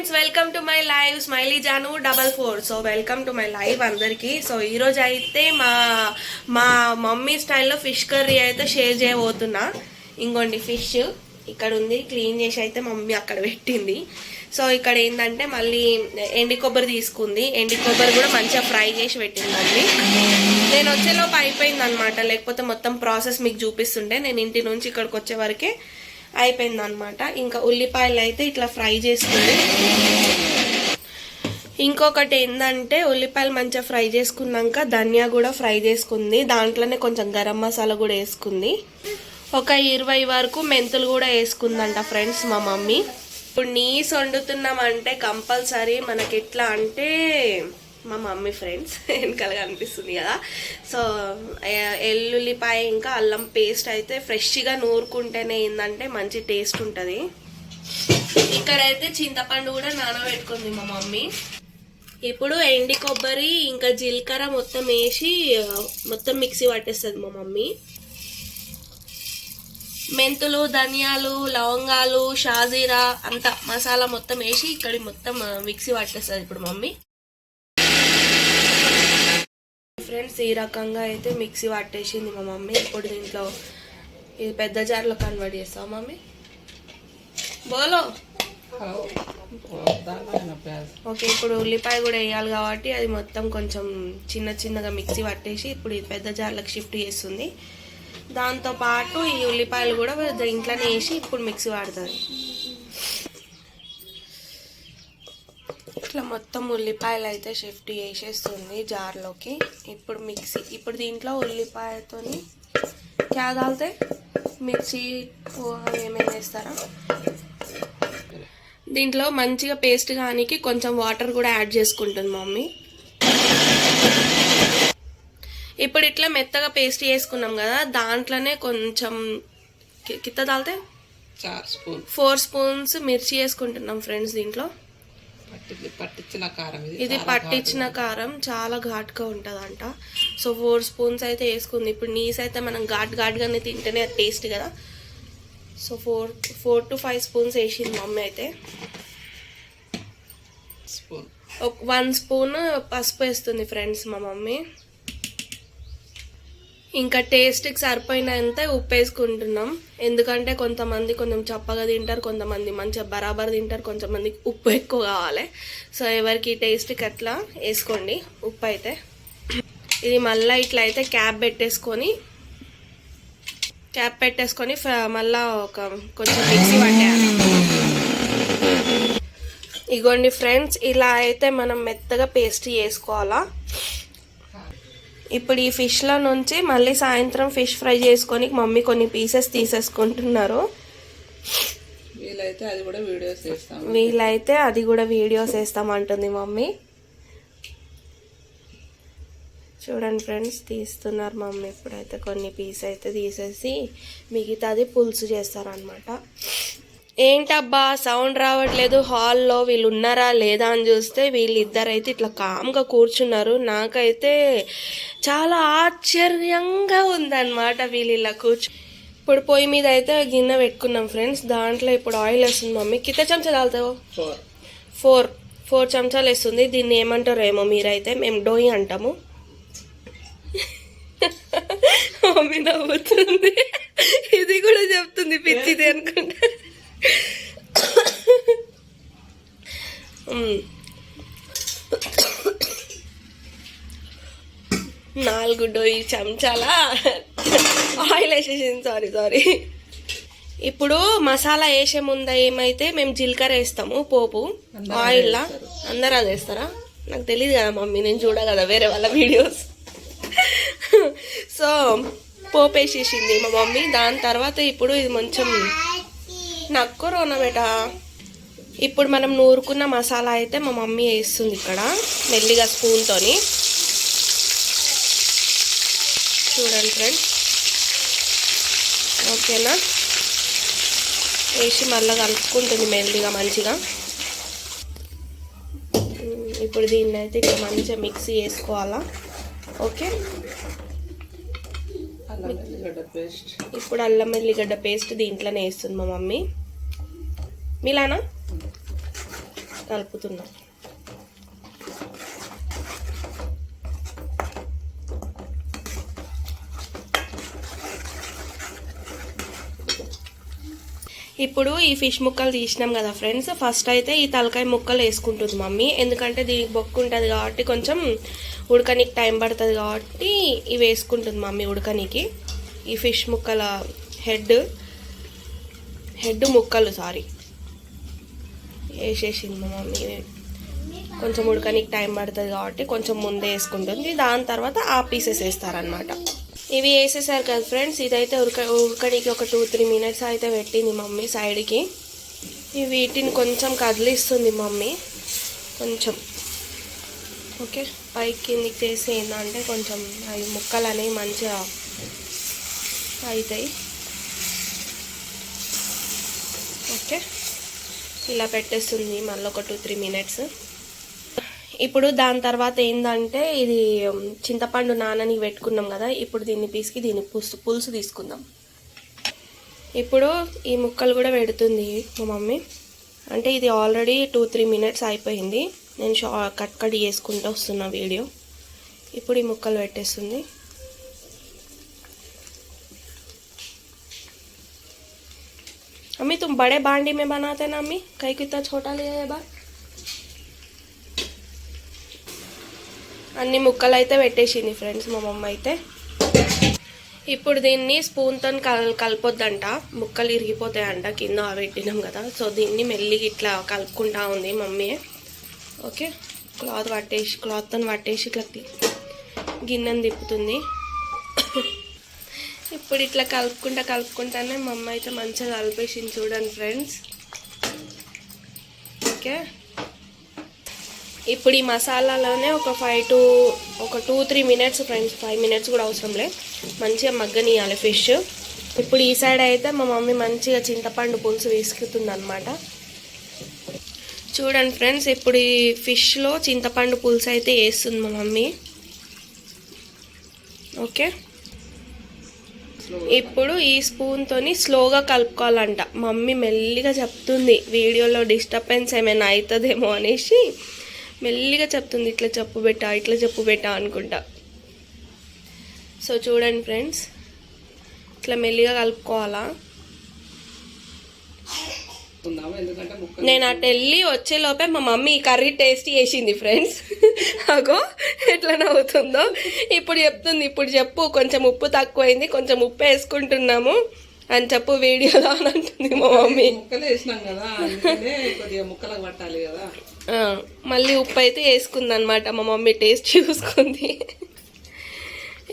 Friends welcome to my live smiley Janu double four. So welcome to my live అందరికీ. So ఈరోజు అయితే మా మా మమ్మీ స్టైల్లో ఫిష్ కర్రీ అయితే షేర్ చేయబోతున్నా. ఇంకోండి ఫిష్ ఇక్కడ ఉంది క్లీన్ చేసి అయితే మమ్మీ అక్కడ పెట్టింది. సో ఇక్కడ ఏంటంటే మళ్ళీ ఎండి కొబ్బరి తీసుకుంది. ఎండి కొబ్బరి కూడా మంచిగా ఫ్రై చేసి పెట్టింది మమ్మీ. నేను వచ్చేలోపు అయిపోయింది అనమాట లేకపోతే మొత్తం ప్రాసెస్ మీకు చూపిస్తుండే నేను ఇంటి నుంచి ఇక్కడికి వచ్చే వరకే అయిపోయింది అనమాట ఇంకా ఉల్లిపాయలు అయితే ఇట్లా ఫ్రై చేసుకుంది ఇంకొకటి ఏంటంటే ఉల్లిపాయలు మంచిగా ఫ్రై చేసుకున్నాక ధనియా కూడా ఫ్రై చేసుకుంది. దాంట్లోనే కొంచెం గరం మసాలా కూడా వేసుకుంది. ఒక ఇరవై వరకు మెంతులు కూడా వేసుకుందంట ఫ్రెండ్స్ మా మమ్మీ. ఇప్పుడు నీస్ వండుతున్నామంటే కంపల్సరీ మనకి ఎట్లా అంటే మా మమ్మీ ఫ్రెండ్స్ వెనకాల కనిపిస్తుంది కదా. సో ఎల్లుల్లిపాయ ఇంకా అల్లం పేస్ట్ అయితే ఫ్రెష్గా నూరుకుంటేనే ఏంటంటే మంచి టేస్ట్ ఉంటుంది. ఇక్కడైతే చింతపండు కూడా నానబెట్టుకుంది మా మమ్మీ. ఇప్పుడు ఎండి కొబ్బరి ఇంకా జీలకర్ర మొత్తం వేసి మొత్తం మిక్సీ పట్టేస్తుంది మా మమ్మీ. మెంతులు ధనియాలు లవంగాలు షాజీరా అంత మసాలా మొత్తం వేసి ఇక్కడ మొత్తం మిక్సీ పట్టేస్తుంది ఇప్పుడు మమ్మీ. ఫ్రెండ్స్ ఈ రకంగా అయితే మిక్సీ పట్టేసింది మా మమ్మీ. ఇప్పుడు దీంట్లో ఇది పెద్ద జార్లో కన్వర్ట్ చేస్తావు మమ్మీ? బోలో? ఓకే ఇప్పుడు ఉల్లిపాయ కూడా వేయాలి కాబట్టి అది మొత్తం కొంచెం చిన్న చిన్నగా మిక్సీ పట్టేసి ఇప్పుడు ఇది పెద్ద జార్లకు షిఫ్ట్ చేస్తుంది. దాంతో పాటు ఈ ఉల్లిపాయలు కూడా ఇంట్లోనే వేసి ఇప్పుడు మిక్సీ పడుతుంది ఇట్లా మొత్తం ఉల్లిపాయలు అయితే షిఫ్ట్ చేసేస్తుంది జార్లోకి. ఇప్పుడు మిక్సీ ఇప్పుడు దీంట్లో ఉల్లిపాయతోని క్యాదాలితే మిక్సీ ఏమేమి వేస్తారా? దీంట్లో మంచిగా పేస్ట్ కానీకి కొంచెం వాటర్ కూడా యాడ్ చేసుకుంటుంది మమ్మీ. ఇప్పుడు ఇట్లా మెత్తగా పేస్ట్ చేసుకున్నాం కదా దాంట్లోనే కొంచెం కిత్త తాలితే స్పూన్ ఫోర్ స్పూన్స్ మిర్చి వేసుకుంటున్నాం ఫ్రెండ్స్ దీంట్లో. పట్టించిన కారం ఇది. పట్టించిన కారం చాలా ఘాట్గా ఉంటుందంట. సో ఫోర్ స్పూన్స్ అయితే వేసుకుంది. ఇప్పుడు నీస్ అయితే మనం ఘాట్ ఘాట్గానే తింటేనే టేస్ట్ కదా. So four four to five spoons వేసింది మమ్మీ అయితే. స్పూన్. ఒక వన్ స్పూన్ పసుపు వేస్తుంది ఫ్రెండ్స్ మా మమ్మీ. ఇంకా టేస్ట్కి సరిపోయినంత ఉప్పు వేసుకుంటున్నాం ఎందుకంటే కొంతమంది కొంచెం చప్పగా తింటారు కొంతమంది మంచిగా బరాబర్ తింటారు కొంతమందికి ఉప్పు ఎక్కువ కావాలి. సో ఎవరికి టేస్ట్కి అట్లా వేసుకోండి ఉప్పు అయితే ఇది మళ్ళీ ఇట్లా అయితే క్యాప్ పెట్టేసుకొని క్యాప్ పెట్టేసుకొని మళ్ళీ ఒక కొంచెం మిక్సీ పట్టేయాలి. ఇగోండి ఫ్రెండ్స్ ఇలా అయితే మనం మెత్తగా పేస్ట్ చేసుకోవాలా. ఇప్పుడు ఈ ఫిష్లో నుంచి మళ్ళీ సాయంత్రం ఫిష్ ఫ్రై చేసుకొని మమ్మీ కొన్ని పీసెస్ తీసేసుకుంటున్నారు. వీలైతే అది కూడా వీడియోస్ వీలైతే అది కూడా వీడియోస్ వేస్తామంటుంది మమ్మీ. చూడండి ఫ్రెండ్స్ తీస్తున్నారు మమ్మీ. ఇప్పుడైతే కొన్ని పీస్ అయితే తీసేసి మిగతాది పులుసు చేస్తారనమాట ఏంటబ్బా సౌండ్ రావట్లేదు హాల్లో వీళ్ళు ఉన్నారా లేదా అని చూస్తే వీళ్ళిద్దరైతే ఇట్లా కామ్గా కూర్చున్నారు. నాకైతే చాలా ఆశ్చర్యంగా ఉందన్నమాట వీళ్ళు ఇలా కూర్చు. ఇప్పుడు పొయ్యి మీద అయితే గిన్నె పెట్టుకున్నాం ఫ్రెండ్స్. దాంట్లో ఇప్పుడు ఆయిల్ వేస్తుంది మమ్మీ. కిత చెంచా తాగుతావు? ఫోర్. ఫోర్. చెంచాలు వేస్తుంది. దీన్ని ఏమంటారో ఏమో మీరైతే. మేము డోయి అంటాము. మమ్మీ నవ్వుతుంది. ఇది కూడా చెప్తుంది పిచ్చిది అనుకుంటా. నాలుగు డొయ్యి చెంచాల ఆయిల్ వేసేసింది. Sorry sorry. ఇప్పుడు మసాలా వేసే ముందు ఏమైతే మేము జీలకర్ర వేస్తాము పోపు ఆయిల్లా అందరూ అది వేస్తారా? నాకు తెలియదు కదా మమ్మీ నేను చూడ కదా వేరే వాళ్ళ వీడియోస్ సో పోపు వేసేసింది మా మమ్మీ. దాని తర్వాత ఇప్పుడు ఇది కొంచెం నక్కు రోన బేట. ఇప్పుడు మనం నూరుకున్న మసాలా అయితే మా మమ్మీ వేస్తుంది ఇక్కడ మెల్లిగా స్పూన్తోని చూడండి ఫ్రెండ్స్ ఓకేనా? వేసి మళ్ళీ కలుపుకుంటుంది మెల్లిగా మంచిగా. ఇప్పుడు దీన్ని అయితే ఇట్లా మంచిగా మిక్సీ వేసుకోవాలా ఓకే? ఇప్పుడు అల్లం ఎల్లిగడ్డ పేస్ట్ దీంట్లోనే వేస్తుంది మా మమ్మీ. మిలానా? కలుపుతున్నా. ఇప్పుడు ఈ ఫిష్ ముక్కలు తీసినాం కదా ఫ్రెండ్స్. ఫస్ట్ అయితే ఈ తలకాయ ముక్కలు వేసుకుంటుంది మమ్మీ. ఎందుకంటే దీనికి బొక్కు ఉంటుంది కాబట్టి కొంచెం ఉడకనికి టైం పడుతుంది కాబట్టి ఇవి వేసుకుంటుంది మమ్మీ ఉడకనికి. ఈ ఫిష్ ముక్కల హెడ్ హెడ్ ముక్కలు సారీ. వేసేసింది మా మమ్మీ. కొంచెం ఉడకనికి టైం పడుతుంది కాబట్టి కొంచెం ముందే వేసుకుంటుంది. దాని తర్వాత ఆ పీసెస్ వేస్తారనమాట ఇవి వేసేసారు కదా ఫ్రెండ్స్. ఇదైతే ఉడక ఉడకడానికి ఒక టూ త్రీ మినిట్స్ అయితే పెట్టింది మమ్మీ సైడ్కి. వీటిని కొంచెం కదిలిస్తుంది మమ్మీ. కొంచెం. ఓకే? పైకి కిందికి చేసి ఏంటంటే కొంచెం అవి ముక్కలు అనేవి మంచిగా అవుతాయి. ఓకే? ఇలా పెట్టేస్తుంది మళ్ళీ ఒక టూ త్రీ మినిట్స్. ఇప్పుడు దాని తర్వాత ఏంటంటే ఇది చింతపండు నానని పెట్టుకున్నాం కదా ఇప్పుడు దీన్ని పీసుకి దీన్ని పులుసు పులుసు తీసుకుందాం. ఇప్పుడు ఈ ముక్కలు కూడా పెడుతుంది మా మమ్మీ. అంటే ఇది ఆల్రెడీ టూ త్రీ మినిట్స్ అయిపోయింది. నేను షా కట్ కట్ చేసుకుంటూ వస్తున్నా వీడియో. ఇప్పుడు ఈ ముక్కలు పెట్టేస్తుంది. अम्मी तुम बड़े बांडी में बनाते ना अम्मी कहीं कितना छोटा लिया है बार అన్ని ముక్కలు అయితే పెట్టేసింది ఫ్రెండ్స్ మా మమ్మ అయితే ఇప్పుడు దీన్ని స్పూన్తో కల్ కలపొద్దంట ముక్కలు ఇరిగిపోతాయంట కింద పెట్టినాం కదా సో దీన్ని మెల్లిగా ఇట్లా కలుపుకుంటా ఉంది మమ్మీ ఓకే క్లాత్ పట్టేసి క్లాత్తో పట్టేసి ఇట్లా తి- గిన్నెని తిప్పుతుంది ఇప్పుడు ఇట్లా కలుపుకుంటా కలుపుకుంటానే మా అమ్మ అయితే మంచిగా కలిపేసింది చూడండి ఫ్రెండ్స్. ఓకే. ఇప్పుడు ఈ మసాలాలోనే ఒక ఫైవ్ టు ఒక two three minutes friends five minutes కూడా అవసరం లే మంచిగా మగ్గనియాలి ఫిష్ ఇప్పుడు ఈ సైడ్ అయితే మా మమ్మీ మంచిగా చింతపండు పులుసు వేసుకుతుంది అనమాట చూడండి ఫ్రెండ్స్ ఇప్పుడు ఈ ఫిష్లో చింతపండు పులుసు అయితే వేస్తుంది మా మమ్మీ. ఓకే. ఇప్పుడు ఈ స్పూన్తోని స్లోగా కలుపుకోవాలంట. మమ్మీ మెల్లిగా చెప్తుంది వీడియోలో డిస్టర్బెన్స్ ఏమైనా అవుతుందేమో అనేసి మెల్లిగా చెప్తుంది ఇట్లా చెప్పు పెట్టా ఇట్లా చెప్పు పెట్టా అనుకుంటా. సో చూడండి ఫ్రెండ్స్ ఇట్లా మెల్లిగా కలుపుకోవాలా? ఎందుకంటే నేను అటు వెళ్ళి వచ్చేలోపే మా మమ్మీ కర్రీ టేస్ట్ చేసింది ఫ్రెండ్స్ అగో ఎట్లా నవ్వుతుందో. ఇప్పుడు చెప్తుంది ఇప్పుడు చెప్పు కొంచెం ఉప్పు తక్కువైంది కొంచెం ఉప్పు వేసుకుంటున్నాము అని చెప్పు వీడియోలో అని అంటుంది మా మమ్మీ. ముక్కలు వేసినాం కదా అందుకనే కొద్దిగా ముక్కలకు పట్టాలి కదా. ఆ, మళ్ళీ ఉప్పు అయితే వేసుకుంది అనమాట మా మమ్మీ టేస్ట్ చూసుకుంది.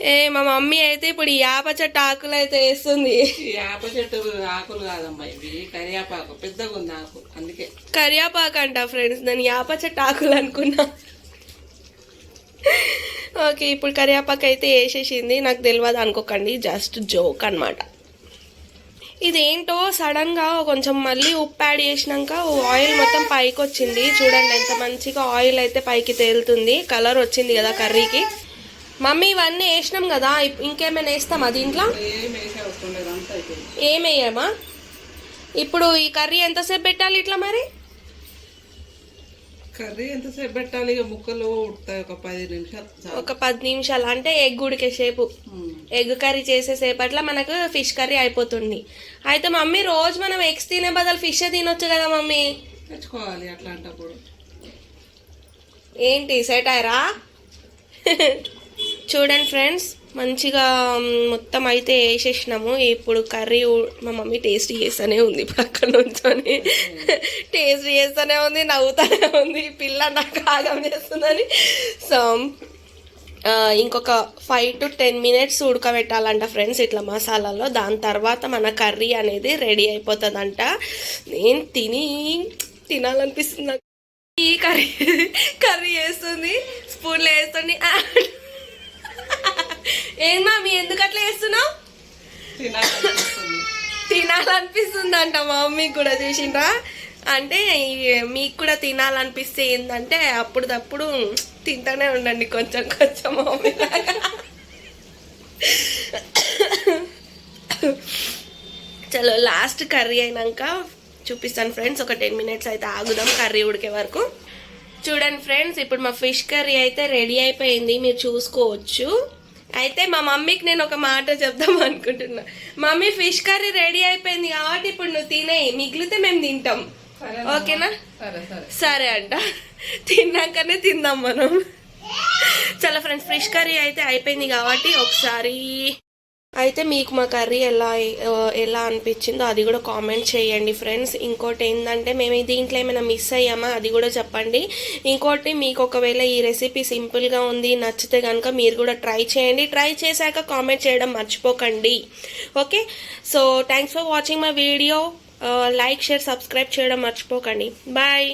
ఏ మా మమ్మీ అయితే ఇప్పుడు యాప చెట్టు ఆకులు అయితే వేస్తుంది. వేప చెట్టు ఆకులు కాదమ్మా ఇవి. కరియాపాకు. పెద్దగా ఉంది ఆకు. అందుకే. కరియాపాకు అంట ఫ్రెండ్స్. నేను యాప చెట్టు ఆకులు అనుకున్నా. ఓకే ఇప్పుడు కరియాపాకు అయితే వేసేసింది. నాకు తెలియదు అనుకోకండి. జస్ట్ జోక్ అన్నమాట. ఇదేంటో సడన్గా కొంచెం మళ్ళీ ఉప్పు యాడ్ చేసినాక ఆయిల్ మొత్తం పైకి వచ్చింది చూడండి ఎంత మంచిగా ఆయిల్ అయితే పైకి తేలుతుంది. కలర్ వచ్చింది కదా కర్రీకి. మమ్మీ ఇవన్నీ వేసినాం కదా ఇంకేమైనా వేస్తామా దీంట్లో? ఏమేయమా ఇప్పుడు ఈ కర్రీ ఎంతసేపు పెట్టాలి ఇట్లా మరి? కర్రీ ఎంతసేపు పెట్టాలి? ఇక ముక్కలు ఉడతాయి ఒక పది నిమిషాలు. ఒక పది నిమిషాలు అంటే ఎగ్ ఉడికే సేపు. ఎగ్ కర్రీ చేసే సేపట్లో మనకు ఫిష్ కర్రీ అయిపోతుంది. అయితే మమ్మీ రోజు మనం ఎగ్స్ తినే బదులు ఫిష్ తినొచ్చు కదా మమ్మీ? తెచ్చుకోవాలి అట్లాంటప్పుడు. ఏంటి సెట్ అయ్యరా? చూడండి ఫ్రెండ్స్ మంచిగా మొత్తం అయితే వేసేసినాము. ఇప్పుడు కర్రీ మా మమ్మీ టేస్ట్ చేస్తూనే ఉంది పక్కన నుంచొని. టేస్ట్ చేస్తూనే ఉంది నవ్వుతూనే ఉంది. పిల్ల నాకు ఆగం చేస్తుందని. సో ఇంకొక ఫైవ్ టు టెన్ మినిట్స్ ఉడకబెట్టాలంట ఫ్రెండ్స్ ఇట్లా మసాలాలో. దాని తర్వాత మన కర్రీ అనేది రెడీ అయిపోతుందంట. నేను తిని తినాలనిపిస్తుంది నాకు. ఈ కర్రీ కర్రీ వేస్తుంది స్పూన్లో వేస్తుంది. ఏం మామి ఎందుకు అట్లా చేస్తున్నావు? తినాలనిపిస్తుంది అంట మా మమ్మీకి కూడా చూసిండ్రా. అంటే మీకు కూడా తినాలనిపిస్తే ఏంటంటే అప్పుడప్పుడు తింటానే ఉండండి కొంచెం కొంచెం మా మమ్మీ చలో లాస్ట్ కర్రీ అయినాక చూపిస్తాను ఫ్రెండ్స్. ఒక టెన్ మినిట్స్ అయితే ఆగుదాం కర్రీ ఉడికే వరకు. చూడండి ఫ్రెండ్స్ ఇప్పుడు మా ఫిష్ కర్రీ అయితే రెడీ అయిపోయింది. మీరు చూసుకోవచ్చు. అయితే మా మమ్మీకి నేను ఒక మాట చెప్దాం అనుకుంటున్నా. మమ్మీ ఫిష్ కర్రీ రెడీ అయిపోయింది కాబట్టి ఇప్పుడు నువ్వు తినేయి. మిగిలితే మేము తింటాం. ఓకేనా? సరే అంట. తిన్నాకనే తిందాం మనం. చాలా ఫ్రెండ్స్ ఫిష్ కర్రీ అయితే అయిపోయింది కాబట్టి ఒకసారి అయితే మీకు మా కర్రీ ఎలా ఎలా అనిపించిందో అది కూడా కామెంట్ చేయండి ఫ్రెండ్స్. ఇంకోటి ఏంటంటే మేము దీంట్లో ఏమైనా మిస్ అయ్యామా? అది కూడా చెప్పండి. ఇంకోటి మీకు ఒకవేళ ఈ రెసిపీ సింపుల్గా ఉంది నచ్చితే కనుక మీరు కూడా ట్రై చేయండి. ట్రై చేశాక కామెంట్ చేయడం మర్చిపోకండి. Okay so thanks for watching my video like share subscribe చేయడం మర్చిపోకండి. బాయ్